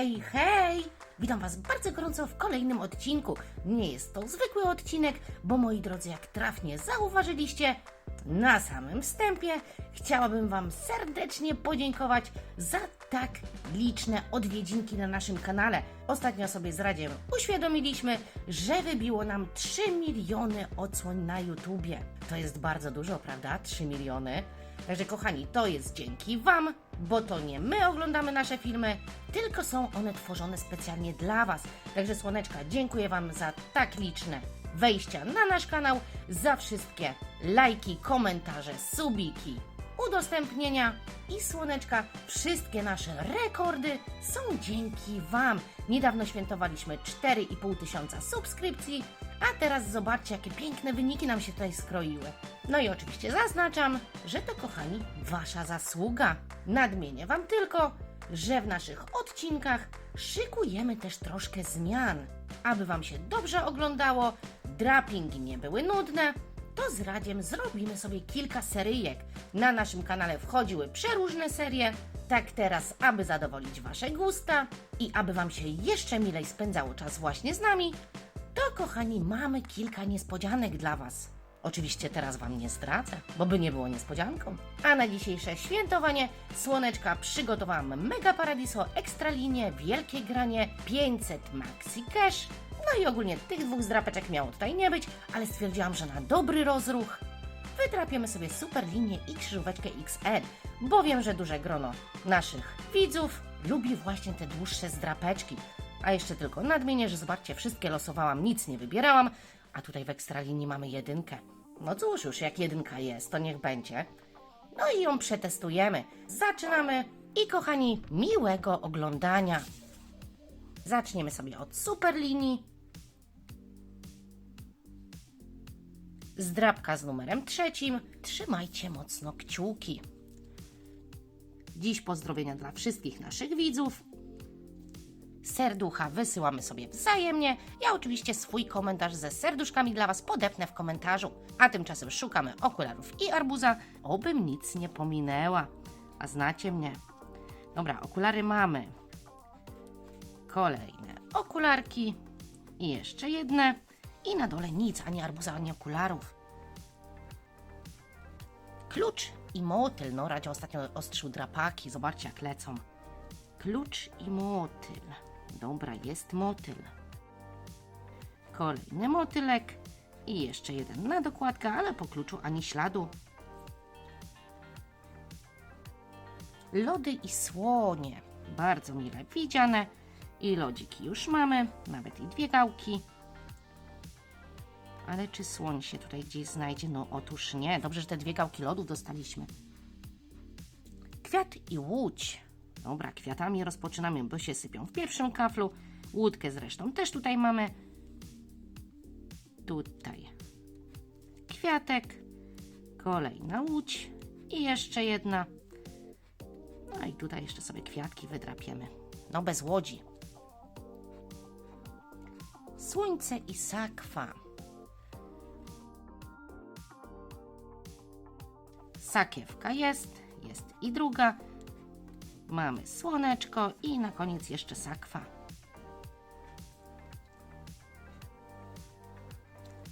Hej, hej! Witam Was bardzo gorąco w kolejnym odcinku. Nie jest to zwykły odcinek, bo moi drodzy, jak trafnie zauważyliście, na samym wstępie chciałabym Wam serdecznie podziękować za tak liczne odwiedzinki na naszym kanale. Ostatnio sobie z Radziem uświadomiliśmy, że wybiło nam 3 miliony odsłoń na YouTubie. To jest bardzo dużo, prawda? 3 miliony. Także kochani, to jest dzięki Wam, bo to nie my oglądamy nasze filmy, tylko są one tworzone specjalnie dla Was. Także Słoneczka, dziękuję Wam za tak liczne wejścia na nasz kanał, za wszystkie lajki, komentarze, subiki, udostępnienia i Słoneczka, wszystkie nasze rekordy są dzięki Wam. Niedawno świętowaliśmy 4,5 tysiąca subskrypcji, a teraz zobaczcie, jakie piękne wyniki nam się tutaj skroiły. No i oczywiście zaznaczam, że to kochani, Wasza zasługa. Nadmienię Wam tylko, że w naszych odcinkach szykujemy też troszkę zmian. Aby Wam się dobrze oglądało, drapingi nie były nudne, to z Radziem zrobimy sobie kilka seryjek. Na naszym kanale wchodziły przeróżne serie, tak teraz, aby zadowolić Wasze gusta i aby Wam się jeszcze milej spędzało czas właśnie z nami, to kochani, mamy kilka niespodzianek dla Was. Oczywiście teraz Wam nie zdradzę, bo by nie było niespodzianką. A na dzisiejsze świętowanie Słoneczka przygotowałam Mega Paradiso Ekstralinię, wielkie granie 500 Maxi Cash. No i ogólnie tych dwóch zdrapeczek miało tutaj nie być, ale stwierdziłam, że na dobry rozruch wytrapiemy sobie super linię i krzyżóweczkę XL, bo wiem, że duże grono naszych widzów lubi właśnie te dłuższe zdrapeczki. A jeszcze tylko nadmienię, że zobaczcie, wszystkie losowałam, nic nie wybierałam, a tutaj w ekstralinii mamy jedynkę. No cóż, już jak jedynka jest, to niech będzie. No i ją przetestujemy. Zaczynamy i kochani, miłego oglądania. Zaczniemy sobie od super Zdrabka z numerem trzecim. Trzymajcie mocno kciuki. Dziś pozdrowienia dla wszystkich naszych widzów. Serducha wysyłamy sobie wzajemnie. Ja oczywiście swój komentarz ze serduszkami dla Was podepnę w komentarzu. A tymczasem szukamy okularów i arbuza, obym nic nie pominęła. A znacie mnie. Dobra, okulary mamy. Kolejne okularki. I jeszcze jedne. I na dole nic, ani arbuza, ani okularów. Klucz i motyl. No, Radzio ostatnio ostrzył drapaki. Zobaczcie, jak lecą. Klucz i motyl. Dobra, jest motyl. Kolejny motylek. I jeszcze jeden na dokładkę, ale po kluczu ani śladu. Lody i słonie. Bardzo mile widziane. I lodziki już mamy. Nawet i dwie gałki. Ale czy słoń się tutaj gdzieś znajdzie? No otóż nie. Dobrze, że te dwie gałki lodów dostaliśmy. Kwiat i łódź. Dobra, kwiatami rozpoczynamy, bo się sypią w pierwszym kaflu. Łódkę zresztą też tutaj mamy. Tutaj kwiatek. Kolejna łódź. I jeszcze jedna. No i tutaj jeszcze sobie kwiatki wydrapiemy. No bez łodzi. Słońce i sakwa. Sakiewka jest, jest i druga. Mamy słoneczko i na koniec jeszcze sakwa.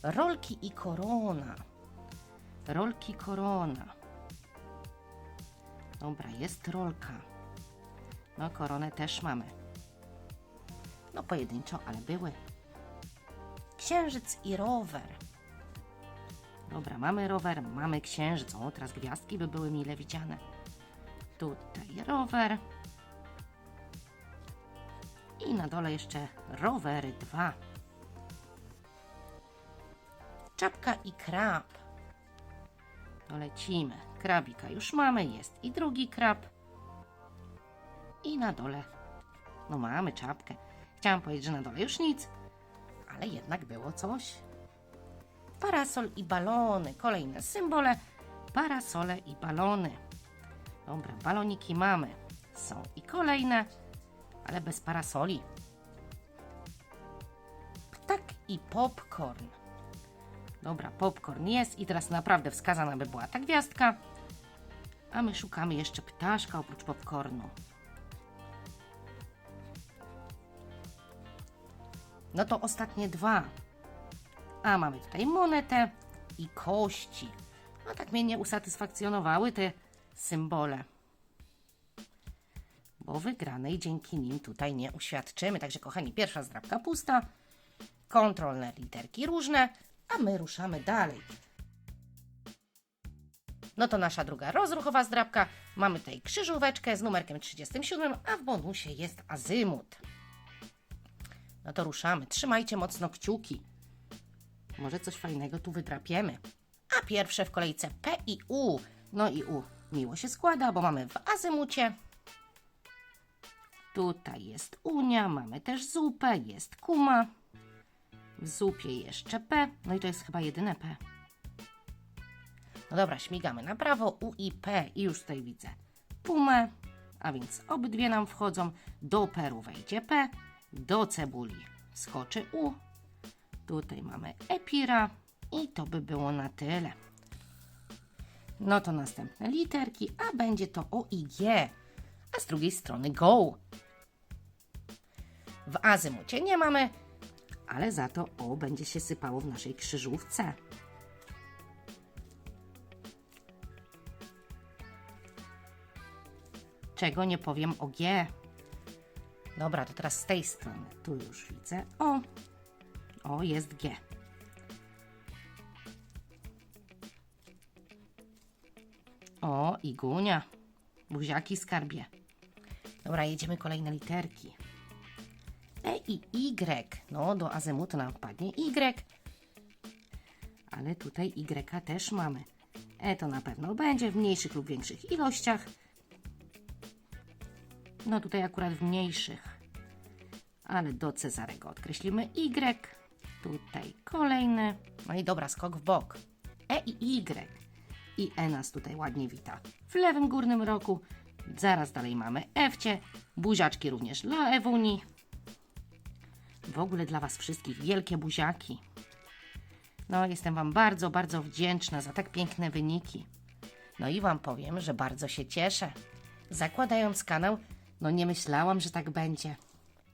Rolki i korona. Rolki korona. Dobra, jest rolka. No, koronę też mamy. No, pojedynczo, ale były. Księżyc i rower. Dobra, mamy rower, mamy księżyc. O, teraz gwiazdki by były mile widziane. Tutaj rower. I na dole jeszcze rowery dwa. Czapka i krab. To lecimy. Krabika już mamy, jest i drugi krab. I na dole, no mamy czapkę. Chciałam powiedzieć, że na dole już nic, ale jednak było coś. Parasol i balony. Kolejne symbole. Parasole i balony. Dobra, baloniki mamy. Są i kolejne, ale bez parasoli. Ptak i popcorn. Dobra, popcorn jest i teraz naprawdę wskazana by była ta gwiazdka. A my szukamy jeszcze ptaszka oprócz popcornu. No to ostatnie dwa. A mamy tutaj monetę i kości. No tak mnie nie usatysfakcjonowały te symbole. Bo wygranej dzięki nim tutaj nie uświadczymy. Także kochani, pierwsza zdrabka pusta, kontrolne literki różne, a my ruszamy dalej. No to nasza druga rozruchowa zdrabka. Mamy tutaj krzyżóweczkę z numerkiem 37, a w bonusie jest azymut. No to ruszamy. Trzymajcie mocno kciuki. Może coś fajnego tu wydrapiemy. A pierwsze w kolejce P i U. No i U miło się składa, bo mamy w azymucie. Tutaj jest Unia, mamy też zupę, jest kuma. W zupie jeszcze P. No i to jest chyba jedyne P. No dobra, śmigamy na prawo, U i P i już tutaj widzę pumę, a więc obydwie nam wchodzą. Do peru wejdzie P, do cebuli skoczy U. Tutaj mamy epira i to by było na tyle. No to następne literki, a będzie to O i G, a z drugiej strony Go. W azymucie nie mamy, ale za to O będzie się sypało w naszej krzyżówce. czego nie powiem o G. Dobra, to teraz z tej strony. Tu już widzę O. O, jest G. O, i Gunia. Buziaki skarbie. Dobra, jedziemy kolejne literki. E i Y. No, do azymutu nam wpadnie Y. Ale tutaj Y też mamy. E to na pewno będzie w mniejszych lub większych ilościach. No tutaj akurat w mniejszych. Ale do Cezarego odkreślimy Y. Tutaj kolejny. No i dobra, skok w bok. E i Y. I E nas tutaj ładnie wita. W lewym górnym rogu. Zaraz dalej mamy Fcie. Buziaczki również dla Ewuni. W ogóle dla Was wszystkich wielkie buziaki. No, jestem Wam bardzo, bardzo wdzięczna za tak piękne wyniki. No i Wam powiem, że bardzo się cieszę. Zakładając kanał, no nie myślałam, że tak będzie.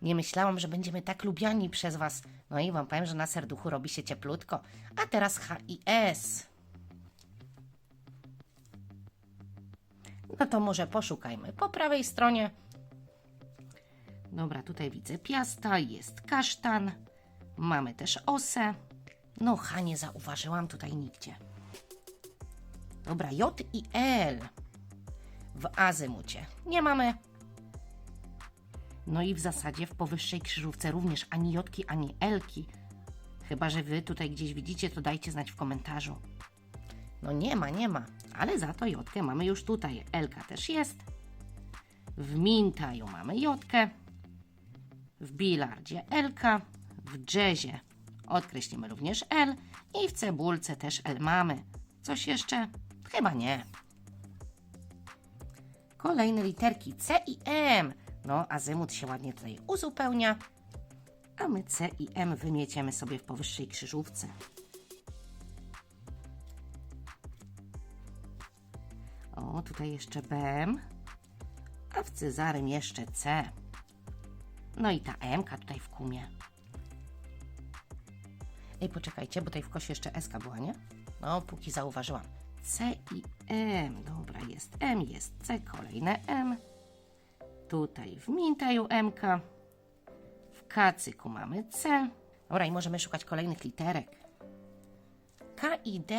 Nie myślałam, że będziemy tak lubiani przez Was. No i Wam powiem, że na serduchu robi się cieplutko. A teraz H i S. No to może poszukajmy po prawej stronie. Dobra, tutaj widzę piasta, jest kasztan. Mamy też osę. No, H nie zauważyłam tutaj nigdzie. Dobra, J i L. W azymucie nie mamy. No i w zasadzie w powyższej krzyżówce również ani Jotki, ani Elki. Chyba, że Wy tutaj gdzieś widzicie, to dajcie znać w komentarzu. No nie ma, nie ma. Ale za to Jotkę mamy już tutaj. Elka też jest. W Mintaju mamy Jotkę. W bilardzie Elka. W jazzie odkreślimy również L. I w cebulce też L mamy. Coś jeszcze? Chyba nie. Kolejne literki C i M. No, azymut się ładnie tutaj uzupełnia. A my C i M wymieciemy sobie w powyższej krzyżówce. O, tutaj jeszcze B, a w Cezarym jeszcze C. No i ta M tutaj w kumie. Ej, poczekajcie, bo tutaj w kosie jeszcze S była, nie? No, póki zauważyłam. C i M. Dobra, jest M, jest C, kolejne M. Tutaj w Mintaju M. -ka. W kacyku mamy C. Dobra, i możemy szukać kolejnych literek. K i D.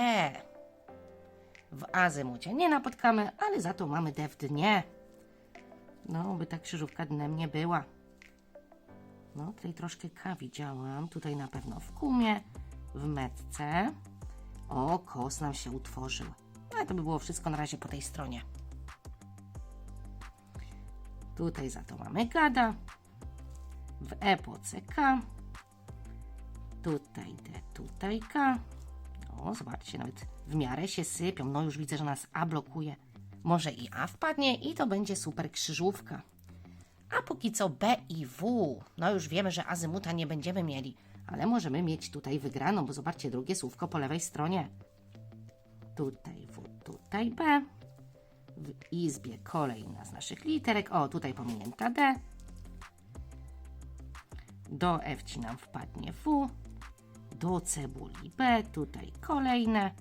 W azymucie nie napotkamy, ale za to mamy D w dnie. No, by ta krzyżówka dnem nie była. No, tutaj troszkę K widziałam. Tutaj na pewno w kumie, w metce. O, kos nam się utworzył. Ale to by było wszystko na razie po tej stronie. Tutaj za to mamy gada. W epoce K. Tutaj D, tutaj K. O, zobaczcie, nawet w miarę się sypią. No już widzę, że nas A blokuje. Może i A wpadnie i to będzie super krzyżówka. A póki co B i W. No już wiemy, że azymuta nie będziemy mieli, ale możemy mieć tutaj wygraną, bo zobaczcie drugie słówko po lewej stronie. Tutaj W, tutaj B. W izbie kolejna z naszych literek. O, tutaj pominięta D. Do F ci nam wpadnie W. Do cebuli B. Tutaj kolejne.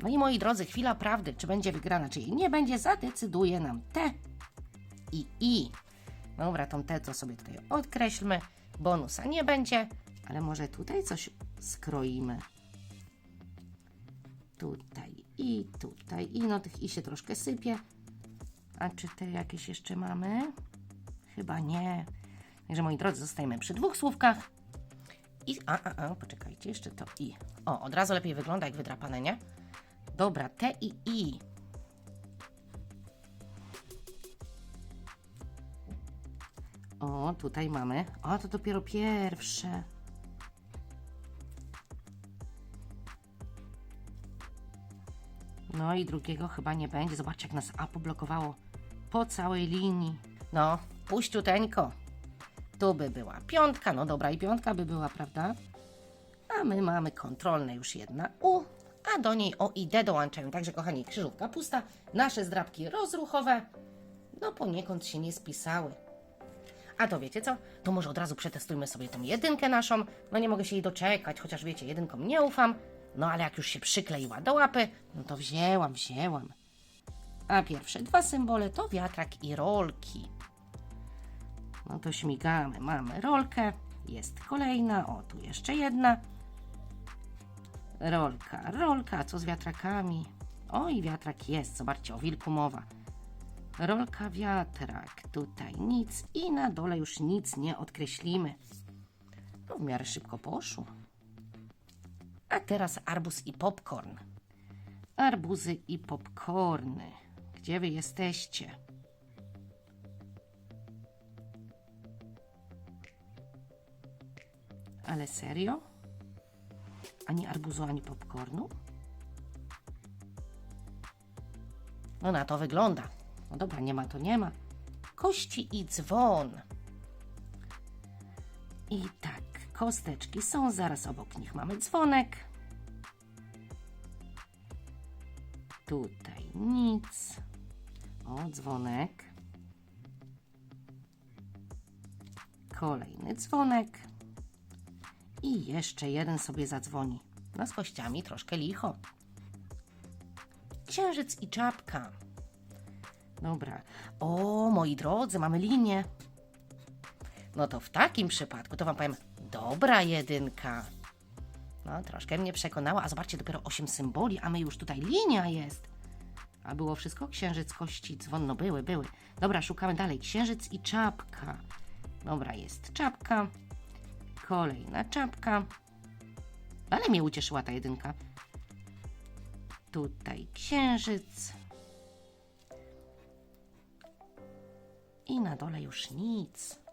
No i moi drodzy, chwila prawdy. Czy będzie wygrana, czy jej nie będzie, zadecyduje nam T i I. Dobra, tą T to sobie tutaj odkreślmy. Bonusa nie będzie, ale może tutaj coś skroimy. Tutaj i tutaj. I no tych I się troszkę sypie. A czy te jakieś jeszcze mamy? Chyba nie. Także moi drodzy, zostajemy przy dwóch słówkach. I, a, a, a, poczekajcie, jeszcze to I. O, od razu lepiej wygląda jak wydrapane, nie? Dobra, T i I. O, tutaj mamy. O, to dopiero pierwsze. No i drugiego chyba nie będzie. Zobaczcie, jak nas A poblokowało po całej linii. No, puściuteńko. Tu by była piątka, no dobra, i piątka by była, prawda? A my mamy kontrolne już jedna U, a do niej O i D dołączają. Także, kochani, krzyżówka pusta. Nasze zdrabki rozruchowe, no poniekąd się nie spisały. A to wiecie co? To może od razu przetestujmy sobie tą jedynkę naszą. No nie mogę się jej doczekać, chociaż wiecie, jedynkom nie ufam. No ale jak już się przykleiła do łapy, no to wzięłam, wzięłam. A pierwsze dwa symbole to wiatrak i rolki. No to śmigamy. Mamy rolkę, jest kolejna, o tu jeszcze jedna. Rolka, rolka, co z wiatrakami? O i wiatrak jest, zobaczcie, o wilku mowa. Rolka, wiatrak, tutaj nic i na dole już nic nie odkreślimy. No w miarę szybko poszło. A teraz arbuz i popcorn. Arbuzy i popcorny. Gdzie wy jesteście? Ale serio? Ani arbuzu, ani popcornu? No na to wygląda. No dobra, nie ma to nie ma. Kości i dzwon. I kosteczki są, zaraz obok nich mamy dzwonek. Tutaj nic. O, dzwonek. Kolejny dzwonek. I jeszcze jeden sobie zadzwoni. No z kościami troszkę licho. Księżyc i czapka. Dobra. O, moi drodzy, mamy linię. No to w takim przypadku to wam powiem, dobra jedynka. No, troszkę mnie przekonała, a zobaczcie, dopiero 8 symboli, a my już tutaj linia jest. A było wszystko? Księżyc, kości, dzwon, no były, były. Dobra, szukamy dalej. Księżyc i czapka. Dobra, jest czapka. Kolejna czapka. Ale mnie ucieszyła ta jedynka. Tutaj księżyc. I na dole już nic.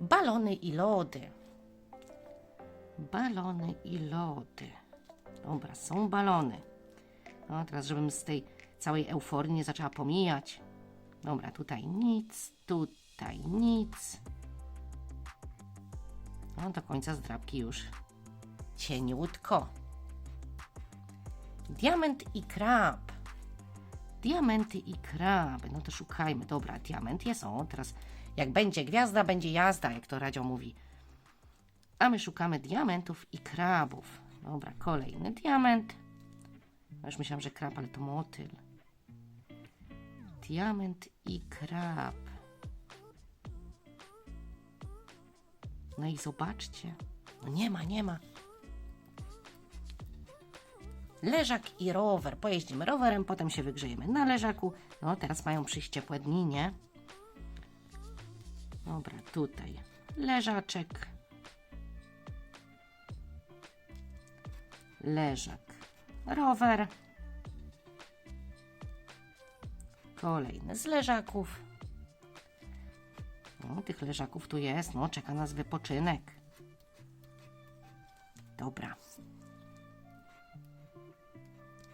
Balony i lody. Balony i lody. Dobra, są balony. No, teraz, żebym z tej całej euforii nie zaczęła pomijać. Dobra, tutaj nic, tutaj nic. No, do końca zdrabki już cieniutko. Diament i krab. Diamenty i kraby. No to szukajmy. Dobra, diament jest. O, teraz jak będzie gwiazda, będzie jazda, jak to Radio mówi. A my szukamy diamentów i krabów. Dobra, kolejny diament. Już myślałam, że krab, ale to motyl. Diament i krab. No i zobaczcie. No nie ma, nie ma. Leżak i rower. Pojeździmy rowerem, potem się wygrzejemy na leżaku. No, teraz mają przyjść ciepłe dni, nie? Dobra, tutaj leżaczek. Leżak, rower. Kolejny z leżaków. No, tych leżaków tu jest. No, czeka nas wypoczynek. Dobra.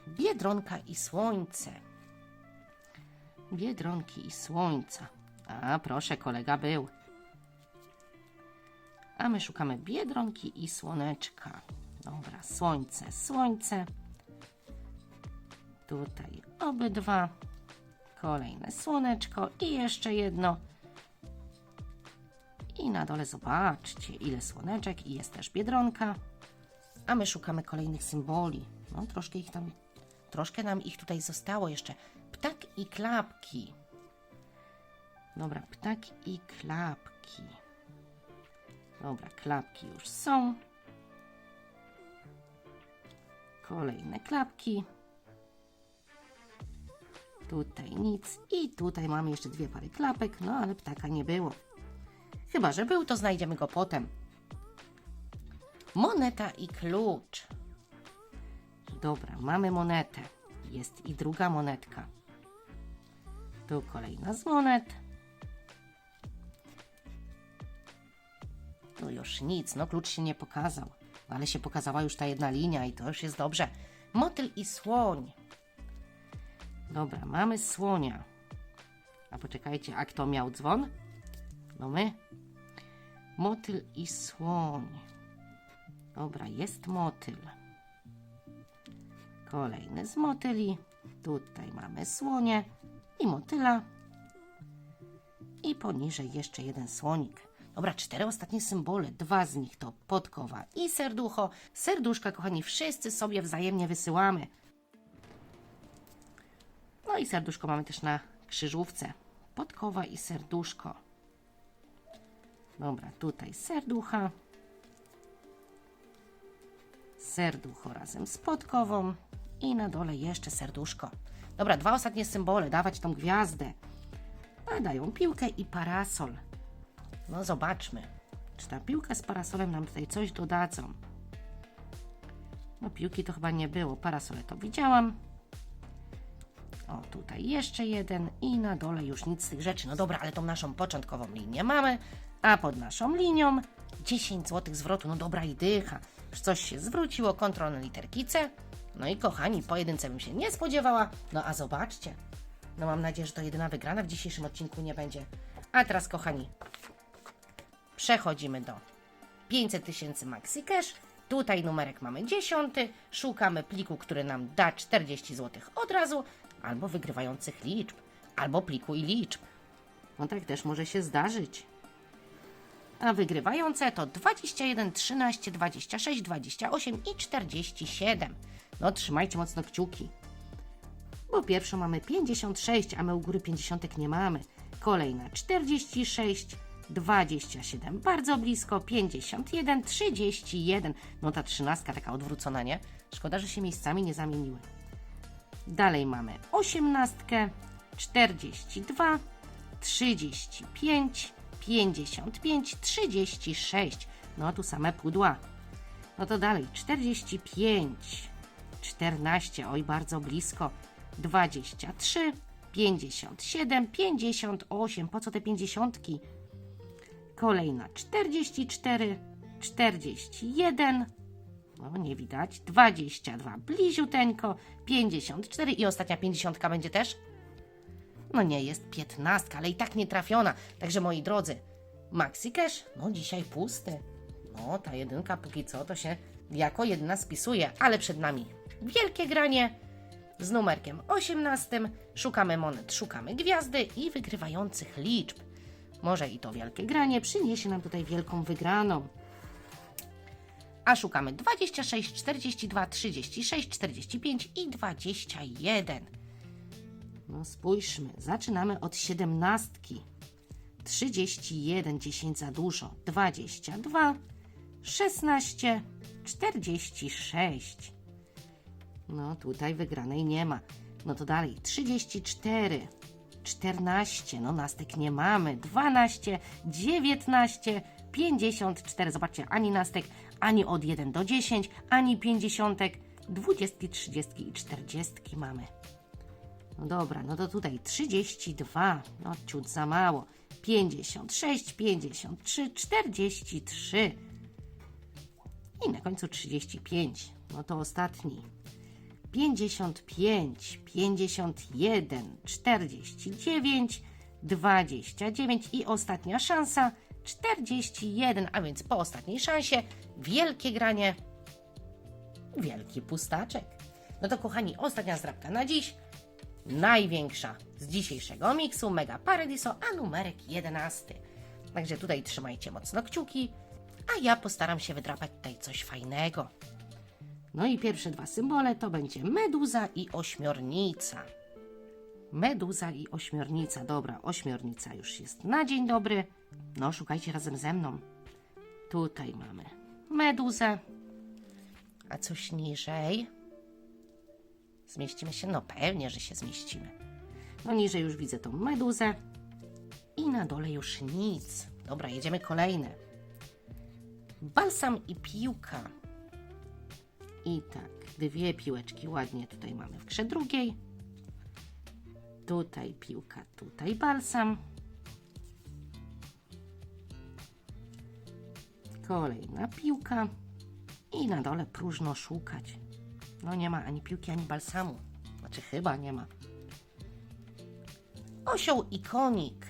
Biedronka i słońce. Biedronki i słońca. A proszę, kolega był. A my szukamy biedronki i słoneczka. Dobra, słońce, słońce. Tutaj obydwa. Kolejne słoneczko i jeszcze jedno. I na dole zobaczcie, ile słoneczek i jest też biedronka. A my szukamy kolejnych symboli. No, troszkę ich tam, troszkę nam ich tutaj zostało jeszcze. Ptak i klapki. Dobra, ptak i klapki. Dobra, klapki już są. Kolejne klapki. Tutaj nic. I tutaj mamy jeszcze dwie pary klapek, no ale ptaka nie było. Chyba, że był, to znajdziemy go potem. Moneta i klucz. Dobra, mamy monetę. Jest i druga monetka. Tu kolejna z monet. Tu już nic, no klucz się nie pokazał. Ale się pokazała już ta jedna linia i to już jest dobrze. Motyl i słoń. Dobra, mamy słonia. A poczekajcie, a kto miał dzwon? No my. Motyl i słoń. Dobra, jest motyl. Kolejny z motyli. Tutaj mamy słonie i motyla. I poniżej jeszcze jeden słonik. Dobra, cztery ostatnie symbole. Dwa z nich to podkowa i serducho. Serduszka, kochani, wszyscy sobie wzajemnie wysyłamy. No i serduszko mamy też na krzyżówce. Podkowa i serduszko. Dobra, tutaj serducha. Serducho razem z podkową. I na dole jeszcze serduszko. Dobra, dwa ostatnie symbole. Dawać tą gwiazdę. A dają piłkę i parasol. No zobaczmy. Czy ta piłka z parasolem nam tutaj coś dodadzą? No piłki to chyba nie było. Parasole to widziałam. O, tutaj jeszcze jeden i na dole już nic z tych rzeczy. No dobra, ale tą naszą początkową linię mamy, a pod naszą linią 10 zł zwrotu. No dobra i dycha. Już coś się zwróciło, kontrolne literki C. No i kochani, pojedynce bym się nie spodziewała. No a zobaczcie. No mam nadzieję, że to jedyna wygrana w dzisiejszym odcinku nie będzie. A teraz kochani, przechodzimy do 500 tysięcy Maxi Cash. Tutaj numerek mamy 10. Szukamy pliku, który nam da 40 zł od razu, albo wygrywających liczb, albo pliku i liczb. No tak też może się zdarzyć. A wygrywające to 21, 13, 26, 28 i 47. No trzymajcie mocno kciuki. Bo pierwszą mamy 56, a my u góry 50 nie mamy. Kolejna 46, 27, bardzo blisko, 51, 31. No ta trzynastka taka odwrócona, nie? Szkoda, że się miejscami nie zamieniły. Dalej mamy 18, 42, 35, 55, 36. No tu same pudła. No to dalej 45, 14, oj bardzo blisko, 23, 57, 58. Po co te 50? Kolejna 44, 41. No nie widać. 22 bliziuteńko, 54 i ostatnia 50 będzie też? No nie jest 15, ale i tak nie trafiona. Także moi drodzy, Maxi Cash, no dzisiaj pusty. No ta jedynka póki co to się jako jedna spisuje, ale przed nami wielkie granie z numerkiem 18. Szukamy monet, szukamy gwiazdy i wygrywających liczb. Może i to wielkie granie przyniesie nam tutaj wielką wygraną. A szukamy 26, 42, 36, 45 i 21. No spójrzmy, zaczynamy od siedemnastki. 31, 10 za dużo, 22, 16, 46. No tutaj wygranej nie ma. No to dalej, 34, 14, no nastek nie mamy, 12, 19, 54. Zobaczcie, ani nastek, ani od 1 do 10, ani 50, 20, 30 i 40 mamy. No dobra, no to tutaj 32, no ciut za mało. 56, 53, 43 i na końcu 35. No to ostatni. 55, 51, 49, 29 i ostatnia szansa 41, a więc po ostatniej szansie wielkie granie, wielki pustaczek. No to kochani, ostatnia zdrabka na dziś największa z dzisiejszego miksu Mega Paradiso, a numerek 11. Także tutaj trzymajcie mocno kciuki, a ja postaram się wydrapać tutaj coś fajnego. No i pierwsze dwa symbole to będzie meduza i ośmiornica. Meduza i ośmiornica. Dobra, ośmiornica już jest na dzień dobry. No, szukajcie razem ze mną. Tutaj mamy meduzę. A coś niżej? Zmieścimy się? No pewnie, że się zmieścimy. No niżej już widzę tą meduzę. I na dole już nic. Dobra, jedziemy kolejne. Balsam i piłka. I tak, dwie piłeczki ładnie tutaj mamy w grze drugiej. Tutaj piłka, tutaj balsam. Kolejna piłka. I na dole próżno szukać. No nie ma ani piłki, ani balsamu. Znaczy chyba nie ma. Osioł i konik.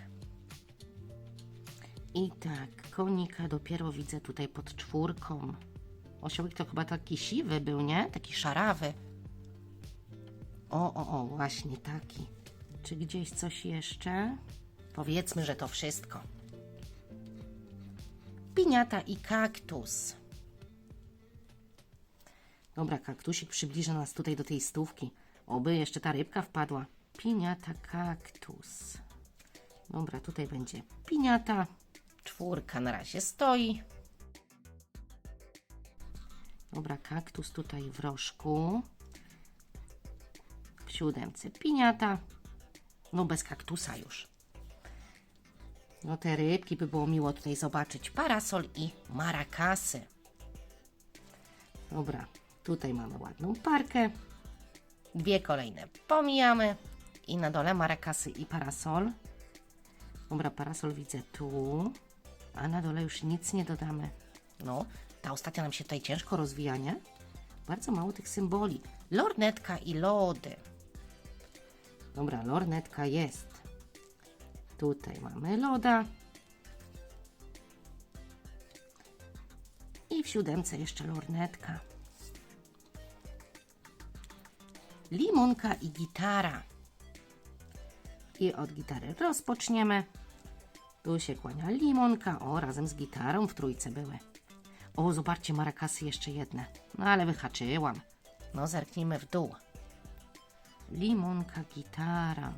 I tak, konika dopiero widzę tutaj pod czwórką. Osiołek to chyba taki siwy był, nie? Taki szarawy. O, o, o, właśnie taki. Czy gdzieś coś jeszcze? Powiedzmy, że to wszystko. Piniata i kaktus. Dobra, kaktusik przybliża nas tutaj do tej stówki. Oby jeszcze ta rybka wpadła. Piniata, kaktus. Dobra, tutaj będzie piniata. Czwórka na razie stoi. Dobra, kaktus tutaj w rożku. W siódemce piniata. No bez kaktusa już. No te rybki by było miło tutaj zobaczyć. Parasol i marakasy. Dobra, tutaj mamy ładną parkę. Dwie kolejne pomijamy. I na dole marakasy i parasol. Dobra, parasol widzę tu. A na dole już nic nie dodamy. No, ta ostatnia nam się tutaj ciężko rozwija, nie? Bardzo mało tych symboli. Lornetka i lody. Dobra, lornetka jest. Tutaj mamy loda. I w siódemce jeszcze lornetka. Limonka i gitara. I od gitary rozpoczniemy. Tu się kłania limonka. O, razem z gitarą w trójce były. O, zobaczcie, marakasy jeszcze jedne. No ale wyhaczyłam. No, zerknijmy w dół. Limonka, gitara.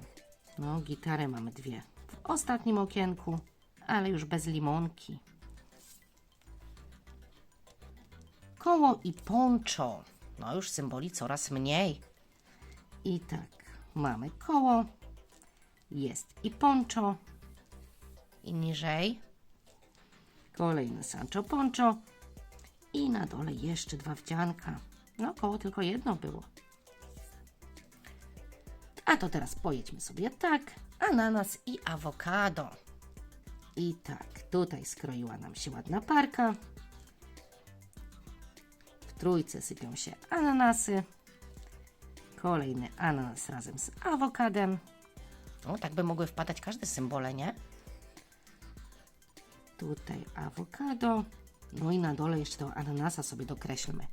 No, gitarę mamy dwie. W ostatnim okienku, ale już bez limonki. Koło i poncho. No, już symboli coraz mniej. I tak, mamy koło. Jest i poncho. I niżej. Kolejne Sancho Poncho. I na dole jeszcze dwa wdzianka. No, koło tylko jedno było. A to teraz pojedźmy sobie tak. Ananas i awokado. I tak, tutaj skroiła nam się ładna parka. W trójce sypią się ananasy. Kolejny ananas razem z awokadem. O, tak by mogły wpadać każde symbole, nie? Tutaj awokado. No i na dole jeszcze tego ananasa sobie dokreślmy.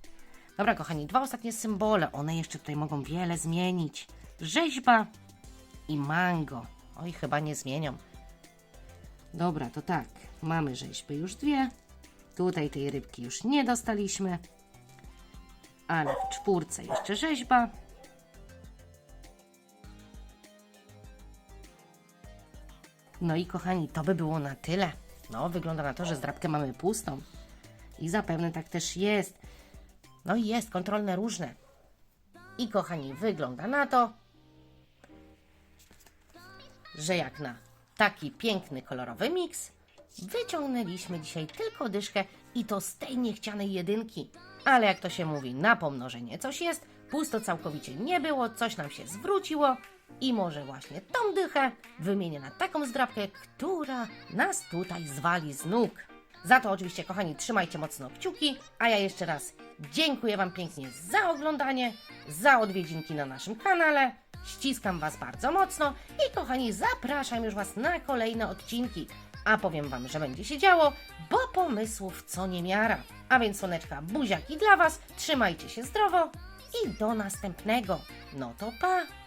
Dobra, kochani, dwa ostatnie symbole. One jeszcze tutaj mogą wiele zmienić. Rzeźba i mango. Oj, chyba nie zmienią. Dobra, to tak. Mamy rzeźby już dwie. Tutaj tej rybki już nie dostaliśmy. Ale w czwórce jeszcze rzeźba. No i kochani, to by było na tyle. No, wygląda na to, że zdrabkę mamy pustą. I zapewne tak też jest. No i jest, kontrolne różne. I kochani, wygląda na to, że jak na taki piękny, kolorowy miks, wyciągnęliśmy dzisiaj tylko dyszkę i to z tej niechcianej jedynki. Ale jak to się mówi, na pomnożenie coś jest, pusto całkowicie nie było, coś nam się zwróciło i może właśnie tą dychę wymienię na taką zdrabkę, która nas tutaj zwali z nóg. Za to oczywiście, kochani, trzymajcie mocno kciuki, a ja jeszcze raz dziękuję Wam pięknie za oglądanie, za odwiedzinki na naszym kanale. Ściskam Was bardzo mocno i kochani, zapraszam już Was na kolejne odcinki. A powiem Wam, że będzie się działo, bo pomysłów co niemiara. A więc słoneczka, buziaki dla Was, trzymajcie się zdrowo i do następnego. No to pa!